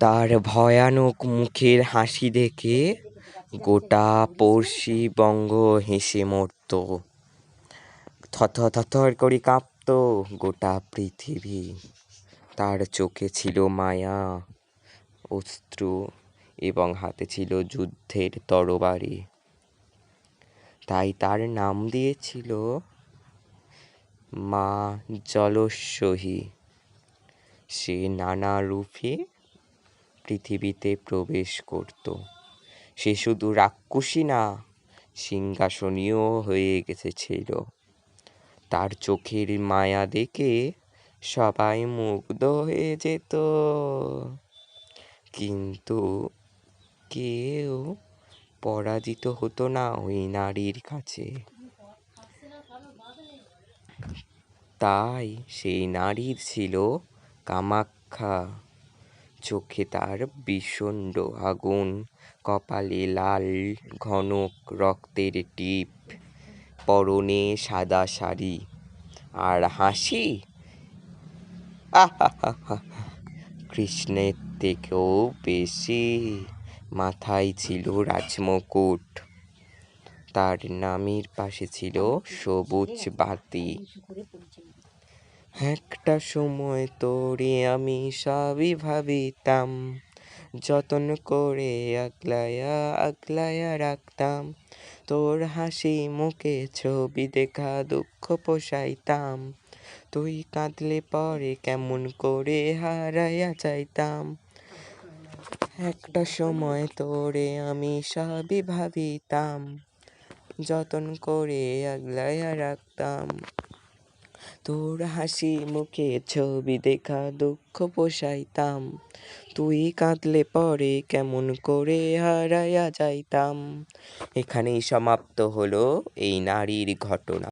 তার ভয়ানক মুখের হাসি দেখে গোটা পড়শিবঙ্গ হেসে মরত। থরথর করে কাঁপত গোটা পৃথিবী। তার চোখে ছিল মায়া অস্ত্র এবং হাতে ছিল যুদ্ধের তরবারি। তাই তার নাম দিয়েছিল মা জলস্বহী। সে নানা রূপে পৃথিবীতে প্রবেশ করত। সে শুধু রাক্ষসী না, সিংহাসনীয় হয়ে গেছেছিল তার চোখের মায়া দেখে সবাই মুগ্ধ হয়ে যেত। কিন্তু কেউ পরাজিত হতো না ওই নারীর কাছে। তাই সেই নারীর ছিল কামাখ্যা। চোখে তার বিষণ্ড আগুন, কপালে লাল ঘনক রক্তের টিপ, পরনে সাদা শাড়ি, আর হাসি? কৃষ্ণের থেকেও বেশি মাথায় ছিল রাজমুকুট। তার নামের পাশে ছিল সবুজ বাতি। একটা সময় তোরে আমি সবই ভাবিতাম। যতন করে আগলায়া আগলায়া রাখতাম, তোর হাসি মুখে ছবি দেখা দুঃখ পোষাইতাম। তুই কাঁদলে পরে কেমন করে হারাইয়া যাইতাম। একটা সময় তোরে আমি সবই ভাবিতাম, যতন করে আগলাইয়া রাখতাম। তোর হাসি মুখে ছবি দেখা দুঃখ পোষাইতাম। তুই কাঁদলে পরে কেমন করে হারাইয়া যাইতাম। এখানেই সমাপ্ত হলো এই নারীর ঘটনা।